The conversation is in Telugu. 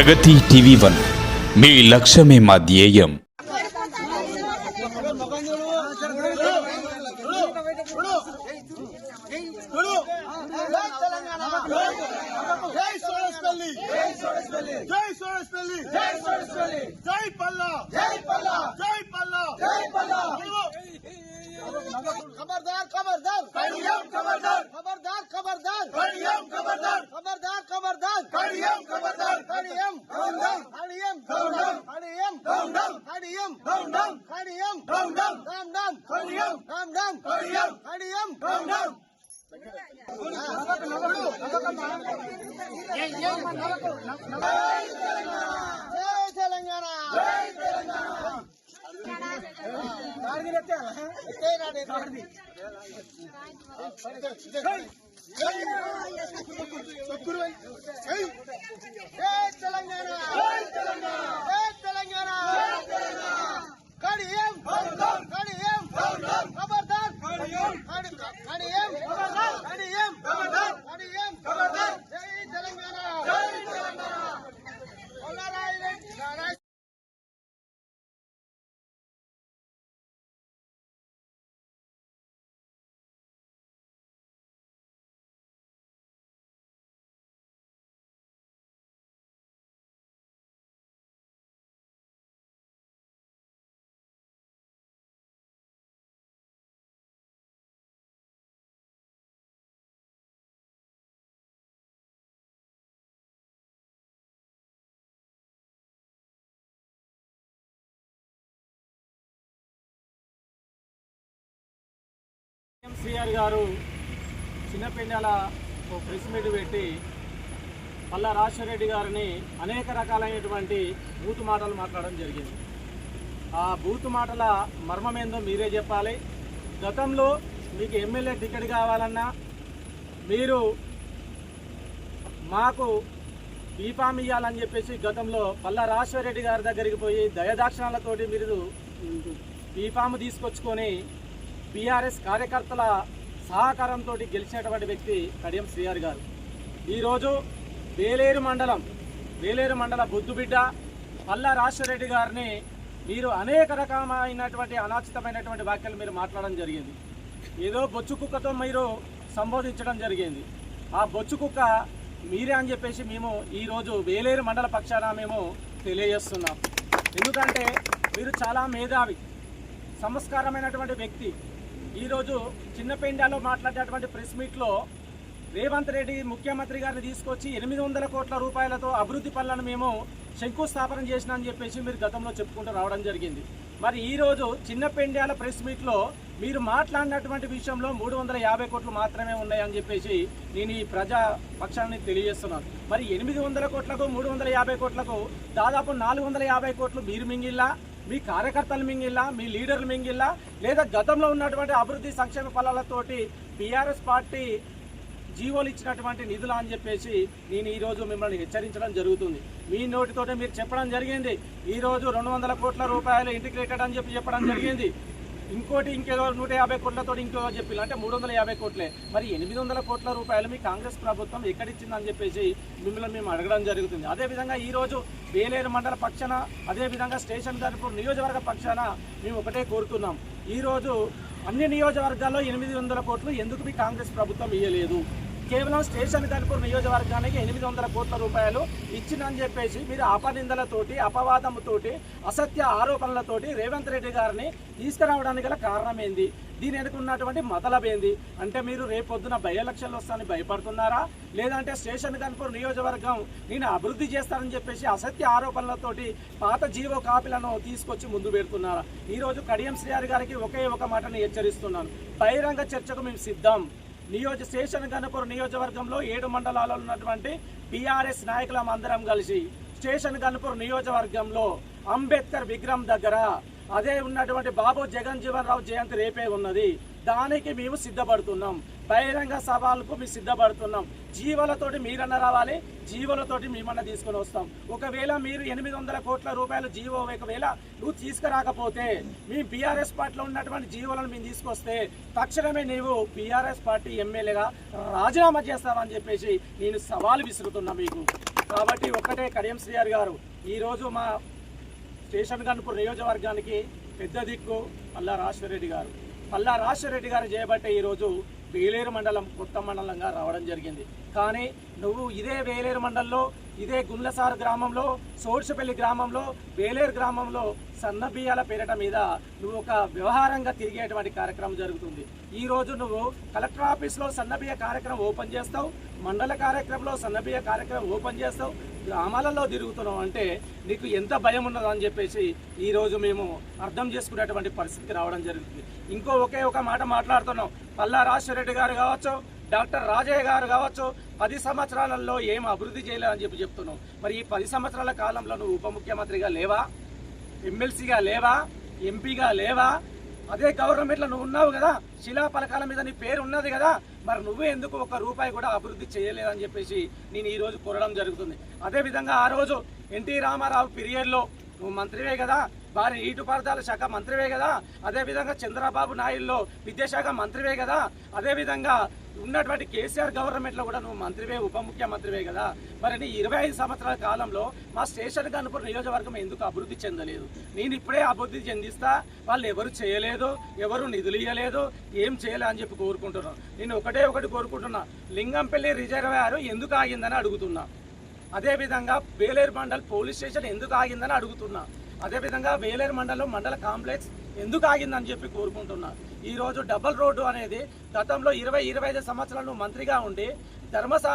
ప్రగతి టీవీ వన్ మీ లక్ష్యమే మా ధ్యేయం చూడు జై తెలంగాణ జై సోరస్పల్లి జై సోరస్పల్లి జై సోరస్పల్లి జై సోరస్పల్లి జై పల్లా జై పల్లా జై పల్లా జై పల్లా खबरदार खबरदार कड़ियम खबरदार खबरदार खबरदार कड़ियम खबरदार खबरदार खबरदार कड़ियम खबरदार கடியம் கவுண்டம் கடியம் கவுண்டம் கடியம் கவுண்டம் கடியம் கவுண்டம் கடியம் கவுண்டம் கவுண்டம் கடியம் கவுண்டம் கடியம் கடியம் கவுண்டம் జై తెలంగాణ జై తెలంగాణ కార్గిల్ ఎత్తే కార్గిల్ கடியம் கடியம் கடியம் కేసీఆర్ గారు చిన్నపెండాల ఓ ప్రెస్ మీట్ పెట్టి పల్లా రాజశేఖరెడ్డి గారిని అనేక రకాలైనటువంటి బూతు మాటలు మాట్లాడడం జరిగింది. ఆ బూతు మాటల మర్మం ఏందో మీరే చెప్పాలి. గతంలో మీకు ఎమ్మెల్యే టికెట్ కావాలన్నా మీరు మాకు బీఫామ్ ఇవ్వాలని చెప్పేసి గతంలో పల్లా రాజశేఖరెడ్డి గారి దగ్గరికి పోయి దయదాక్షిణాలతోటి మీరు బీఫామ్ తీసుకొచ్చుకొని బీఆర్ఎస్ కార్యకర్తల సహకారంతో గెలిచినటువంటి వ్యక్తి కడియం శ్రీఆర్ గారు. ఈరోజు వేలేరు మండలం వేలేరు మండల బుద్ధుబిడ్డ పల్లా రాజశేఖరెడ్డి గారిని మీరు అనేక రకమైనటువంటి అనాచితమైనటువంటి వ్యాఖ్యలు మీరు మాట్లాడడం జరిగింది. ఏదో బొచ్చు కుక్కతో మీరు సంబోధించడం జరిగింది. ఆ బొచ్చు కుక్క మీరే అని చెప్పేసి మేము ఈరోజు వేలేరు మండల పక్షాన మేము తెలియజేస్తున్నాం. ఎందుకంటే మీరు చాలా మేధావి సంస్కారమైనటువంటి వ్యక్తి. ఈరోజు చిన్నపెండాలో మాట్లాడేటువంటి ప్రెస్ మీట్లో రేవంత్ రెడ్డి ముఖ్యమంత్రి గారిని తీసుకొచ్చి ఎనిమిది వందల కోట్ల రూపాయలతో అభివృద్ధి పనులను మేము శంకుస్థాపన చేసిన అని చెప్పేసి మీరు గతంలో చెప్పుకుంటూ రావడం జరిగింది. మరి ఈరోజు చిన్నపెండాల ప్రెస్ మీట్లో మీరు మాట్లాడినటువంటి విషయంలో మూడు వందల యాభై కోట్లు మాత్రమే ఉన్నాయని చెప్పేసి నేను ఈ ప్రజా పక్షాన్ని తెలియజేస్తున్నాను. మరి ఎనిమిది వందల కోట్లకు మూడు వందల యాభై కోట్లకు దాదాపు నాలుగు వందల యాభై కోట్లు మీరు మింగిల్లా మీ కార్యకర్తలు మింగిల్లా మీ లీడర్లు మింగిల్లా లేదా గతంలో ఉన్నటువంటి అభివృద్ధి సంక్షేమ ఫలాలతోటి బీఆర్ఎస్ పార్టీ జీవోలు ఇచ్చినటువంటి నిధులు అని చెప్పేసి నేను ఈరోజు మిమ్మల్ని హెచ్చరించడం జరుగుతుంది. మీ నోటితోటే మీరు చెప్పడం జరిగింది. ఈరోజు రెండు వందల కోట్ల రూపాయలు ఇంటిగ్రేటెడ్ అని చెప్పి చెప్పడం జరిగింది. ఇంకోటి ఇంకేదో నూట యాభై కోట్లతో ఇంకో చెప్పిల్లు. అంటే మూడు వందల యాభై కోట్లే. మరి ఎనిమిది వందల కోట్ల రూపాయలు మీ కాంగ్రెస్ ప్రభుత్వం ఎక్కడిచ్చిందని చెప్పేసి మిమ్మల్ని మేము అడగడం జరుగుతుంది. అదేవిధంగా ఈరోజు వేలేరు మండల పక్షాన అదేవిధంగా స్టేషన్ తరపు నియోజకవర్గ పక్షాన మేము ఒకటే కోరుతున్నాం. ఈరోజు అన్ని నియోజకవర్గాల్లో ఎనిమిది వందల కోట్లు ఎందుకు మీ కాంగ్రెస్ ప్రభుత్వం ఇవ్వలేదు కేవలం స్టేషన్ కనుపూర్ నియోజకవర్గానికి ఎనిమిది వందల కోట్ల రూపాయలు ఇచ్చిందని చెప్పేసి మీరు అపనిందలతోటి అపవాదంతోటి అసత్య ఆరోపణలతోటి రేవంత్ రెడ్డి గారిని తీసుకురావడానికి గల కారణం ఏంది దీని ఎన్నుకున్నటువంటి ఉన్నటువంటి మతలబ్ ఏంది? అంటే మీరు రేపొద్దున బై ఎలక్షన్లు వస్తానని భయపడుతున్నారా? లేదంటే స్టేషన్ కనుపూర్ నియోజకవర్గం నేను అభివృద్ధి చేస్తానని చెప్పేసి అసత్య ఆరోపణలతోటి పాత జీవో కాపీలను తీసుకొచ్చి ముందు పెడుతున్నారా? ఈరోజు కడియం శ్రీహారి గారికి ఒకే ఒక మాటని హెచ్చరిస్తున్నాను. బహిరంగ చర్చకు మేము సిద్ధం. నియోజక స్టేషన్ గణపూర్ నియోజకవర్గంలో ఏడు మండలాల్లో ఉన్నటువంటి బీఆర్ఎస్ నాయకులం అందరం కలిసి స్టేషన్ గణపూర్ నియోజకవర్గంలో అంబేద్కర్ విగ్రహం దగ్గర అదే ఉన్నటువంటి బాబు జగన్ జీవన్ రావు జయంతి రేపే ఉన్నది. దానికి మేము సిద్ధపడుతున్నాం. బహిరంగ సవాళ్ళకు మేము సిద్ధపడుతున్నాం. జీవలతోటి మీరన్న రావాలి జీవులతోటి మేమన్న తీసుకొని వస్తాం. ఒకవేళ మీరు ఎనిమిది వందల కోట్ల రూపాయలు జీవో ఒకవేళ నువ్వు తీసుకురాకపోతే మీ బీఆర్ఎస్ పార్టీలో ఉన్నటువంటి జీవోలను మేము తీసుకొస్తే తక్షణమే నీవు బీఆర్ఎస్ పార్టీ ఎమ్మెల్యేగా రాజీనామా చేస్తావని చెప్పేసి నేను సవాల్ విసురుతున్నా మీకు. కాబట్టి ఒక్కటే కడియం శ్రీఆర్ గారు ఈరోజు మా స్టేషన్ గన్పూర్ నియోజకవర్గానికి పెద్ద దిక్కు పల్లా రాజశేఖరరెడ్డి గారు. పల్లా రాజశేఖరరెడ్డి గారు చేయబట్టే ఈరోజు బీలేరు మండలం కొత్త మండలంగా రావడం జరిగింది. కానీ నువ్వు ఇదే వేలేరు మండలంలో ఇదే గుండ్లసారు గ్రామంలో సోడ్సపల్లి గ్రామంలో వేలేరు గ్రామంలో సన్నబియ్యాల పేరట మీద నువ్వు ఒక వ్యవహారంగా తిరిగేటువంటి కార్యక్రమం జరుగుతుంది. ఈ రోజు నువ్వు కలెక్టర్ ఆఫీస్లో సన్నబియ్య కార్యక్రమం ఓపెన్ చేస్తావు మండల కార్యక్రమంలో సన్నబియ్య కార్యక్రమం ఓపెన్ చేస్తావు గ్రామాలలో తిరుగుతున్నావు అంటే నీకు ఎంత భయం ఉన్నదో అని చెప్పేసి ఈరోజు మేము అర్థం చేసుకునేటువంటి పరిస్థితికి రావడం జరుగుతుంది. ఇంకో ఒకే ఒక మాట మాట్లాడుతున్నాం. పల్లా రాజశేఖరరెడ్డి గారు కావచ్చు డాక్టర్ రాజయ్య గారు కావచ్చు పది సంవత్సరాలలో ఏం అభివృద్ధి చేయలేదని చెప్పి చెప్తున్నావు మరి ఈ పది సంవత్సరాల కాలంలో నువ్వు ఉప ముఖ్యమంత్రిగా లేవా? ఎమ్మెల్సీగా లేవా? ఎంపీగా లేవా? అదే గవర్నమెంట్లో నువ్వు ఉన్నావు కదా శిలా పలకాల మీద నీ పేరు ఉన్నది కదా మరి నువ్వే ఎందుకు ఒక రూపాయి కూడా అభివృద్ధి చేయలేదని చెప్పేసి నేను ఈరోజు కోరడం జరుగుతుంది. అదే విధంగా ఆ రోజు ఎన్టీ రామారావు పీరియడ్లో నువ్వు మంత్రివే కదా వారి నీటిపారుదల శాఖ మంత్రివే కదా. అదే విధంగా చంద్రబాబు నాయుడులో విద్యాశాఖ మంత్రివే కదా. అదేవిధంగా ఉన్నటువంటి కేసీఆర్ గవర్నమెంట్లో కూడా నువ్వు మంత్రివే ఉప ముఖ్యమంత్రివే కదా. మరి నీ ఇరవై ఐదు సంవత్సరాల కాలంలో మా స్టేషన్ కనుపూర్ నియోజకవర్గం ఎందుకు అభివృద్ధి చెందలేదు? నేను ఇప్పుడే అభివృద్ధి చెందిస్తా. వాళ్ళు ఎవరు చేయలేదు ఎవరు నిధులు ఇవ్వలేదు ఏం చేయలే అని చెప్పి కోరుకుంటున్నాను. నేను ఒకటే ఒకటి కోరుకుంటున్నా. లింగంపల్లి రిజర్వాయర్ ఎందుకు ఆగిందని అడుగుతున్నా. అదేవిధంగా బేలేరు మండల్ పోలీస్ స్టేషన్ ఎందుకు ఆగిందని అడుగుతున్నా. అదేవిధంగా వేలేరు మండలం మండల కాంప్లెక్స్ ఎందుకు ఆగిందని చెప్పి కోరుకుంటున్నా ఈ రోజు డబల్ రోడ్డు అనేది గతంలో ఇరవై ఇరవై ఐదు సంవత్సరాలు మంత్రిగా ఉండి ధర్మసా